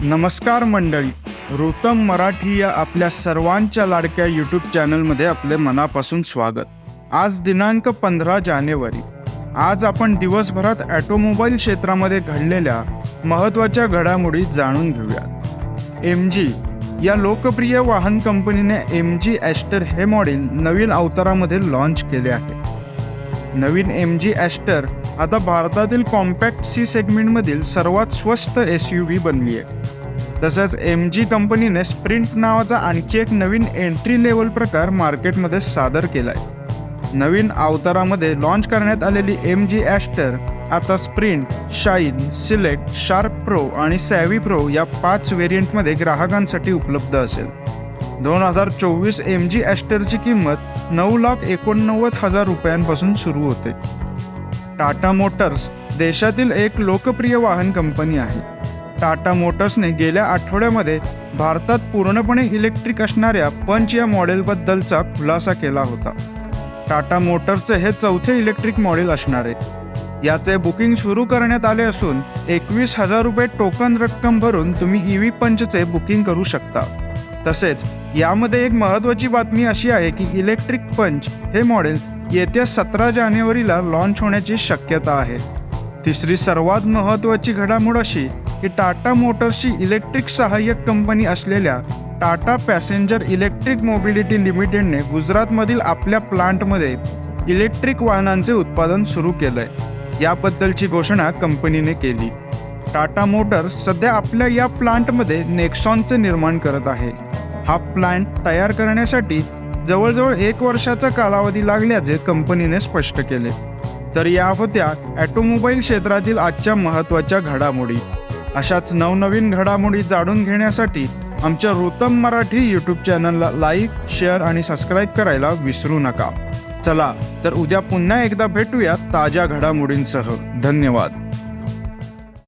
नमस्कार मंडळी रुतम मराठी या आपल्या सर्वांच्या लाडक्या यूट्यूब चॅनलमध्ये आपले मनापासून स्वागत. आज दिनांक पंधरा जानेवारी. आज आपण दिवसभरात ॲटोमोबाईल क्षेत्रामध्ये घडलेल्या महत्त्वाच्या घडामोडी जाणून घेऊयात. एम जी या लोकप्रिय वाहन कंपनीने एम जी ॲस्टर हे मॉडेल नवीन अवतारामध्ये लॉन्च केले आहे. नवीन एम जी ॲस्टर आता भारतातील कॉम्पॅक्ट सी सेगमेंटमधील सर्वात स्वस्त एस यू व्ही बनली आहे. तसंच एम जी कंपनीने स्प्रिंट नावाचा आणखी एक नवीन एंट्री लेवल प्रकार मार्केटमध्ये सादर केला आहे नवीन अवतारामध्ये लॉन्च करण्यात आलेली एम जी ॲस्टर आता Sprint Shine Select Sharp Pro आणि सॅव्ही प्रो या पाच व्हेरियंटमध्ये ग्राहकांसाठी उपलब्ध असेल. दोन हजार चोवीस एम जी ॲस्टरची किंमत नऊ लाख एकोणनव्वद हजार रुपयांपासून सुरू होते. टाटा मोटर्स देशातील एक लोकप्रिय वाहन कंपनी आहे. टाटा मोटर्सने गेल्या आठवड्यामध्ये भारतात पूर्णपणे इलेक्ट्रिक असणाऱ्या पंच या मॉडेलबद्दलचा खुलासा केला होता. टाटा मोटर्सचे हे चौथे इलेक्ट्रिक मॉडेल असणार आहे. याचे बुकिंग सुरू करण्यात आले असून एकवीस हजार रुपये टोकन रक्कम भरून तुम्ही ई व्ही पंचचे बुकिंग करू शकता. तसेच यामध्ये एक महत्त्वाची बातमी अशी आहे की इलेक्ट्रिक पंच हे मॉडेल येत्या सतरा जानेवारीला लॉन्च होण्याची शक्यता आहे. तिसरी सर्वात महत्त्वाची घडामोड अशी की टाटा मोटर्सची इलेक्ट्रिक सहाय्यक कंपनी असलेल्या टाटा पॅसेंजर इलेक्ट्रिक मोबिलिटी लिमिटेडने गुजरातमधील आपल्या प्लांटमध्ये इलेक्ट्रिक वाहनांचे उत्पादन सुरू केलं आहे याबद्दलची घोषणा कंपनीने केली. टाटा मोटर्स सध्या आपल्या या प्लांटमध्ये नेक्सॉनचे निर्माण करत आहे. हा प्लांट तयार करण्यासाठी जवळजवळ एक वर्षाचा कालावधी लागल्याचे कंपनीने स्पष्ट केले. तर या होत्या ॲटोमोबाईल क्षेत्रातील आजच्या महत्त्वाच्या घडामोडी. अशाच नवनवीन घडामोडी जाणून घेण्यासाठी आमच्या रुतम मराठी यूट्यूब चॅनलला लाईक शेअर आणि सबस्क्राईब करायला विसरू नका. चला तर उद्या पुन्हा एकदा भेटूया ताज्या घडामोडींसह. धन्यवाद.